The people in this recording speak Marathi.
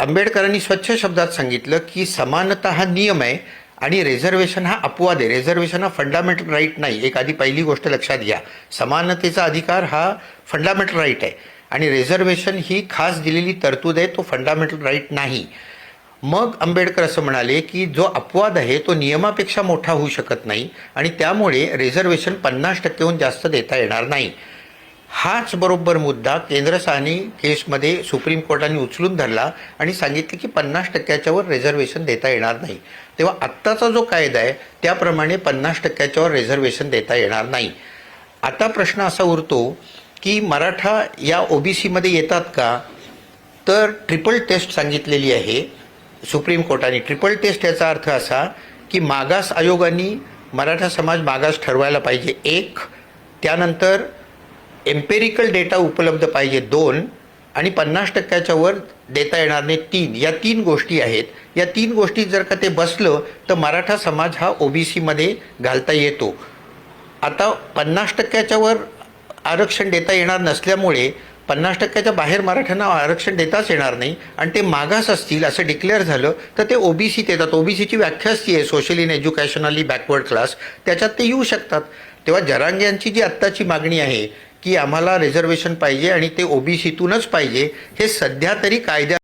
आंबेडकरांनी स्वच्छ शब्दात सांगितलं की समानता हा नियम आहे आणि रिझर्वेशन हा अपवाद आहे. रिझर्वेशन हा फंडामेंटल राईट नाही. एक आधी पहिली गोष्ट लक्षात घ्या. समानतेचा अधिकार हा फंडामेंटल राईट आहे. आणि रिझर्वेशन ही खास दिलेली तरतूद आहे तो फंडामेंटल राईट नाही. मग आंबेडकर असं म्हणाले की जो अपवाद आहे तो नियमापेक्षा मोठा होऊ शकत नाही आणि त्यामुळे रिझर्वेशन पन्नास टक्केहून जास्त देता येणार नाही. हाच बरोबर मुद्दा केंद्रसानी केसमध्ये सुप्रीम कोर्टाने उचलून धरला आणि सांगितले की पन्नास टक्क्याच्यावर रिझर्वेशन देता येणार नाही. तेव्हा आत्ताचा जो कायदा आहे त्याप्रमाणे पन्नास टक्क्याच्यावर रिझर्वेशन देता येणार नाही. आता प्रश्न असा उरतो की मराठा या ओबीसीमध्ये येतात का? तर ट्रिपल टेस्ट सांगितलेली आहे सुप्रीम कोर्टाने. ट्रिपल टेस्ट याचा अर्थ असा की मागास आयोगाने मराठा समाज मागास ठरवायला पाहिजे. एक त्यानंतर एम्पेरिकल डेटा उपलब्ध पाहिजे दोन आणि पन्नास टक्क्याच्या वर देता येणार नाही तीन. या तीन गोष्टी आहेत. या तीन गोष्टी जर का ते बसलं तर मराठा समाज हा ओ बी सीमध्ये घालता येतो. आता पन्नास टक्क्याच्या वर आरक्षण देता येणार नसल्यामुळे पन्नास टक्क्याच्या बाहेर मराठ्यांना आरक्षण देताच येणार नाही आणि ते मागास असतील असं डिक्लेअर झालं तर ते ओबीसीत येतात. ओबीसीची व्याख्याच ती आहे social in educationally backward class त्याच्यात ते येऊ शकतात. तेव्हा जरांग्यांची जी आत्ताची मागणी आहे की आम्हाला रिझर्वेशन पाहिजे आणि ते ओबीसीतूनच पाहिजे हे सध्या तरी कायद्या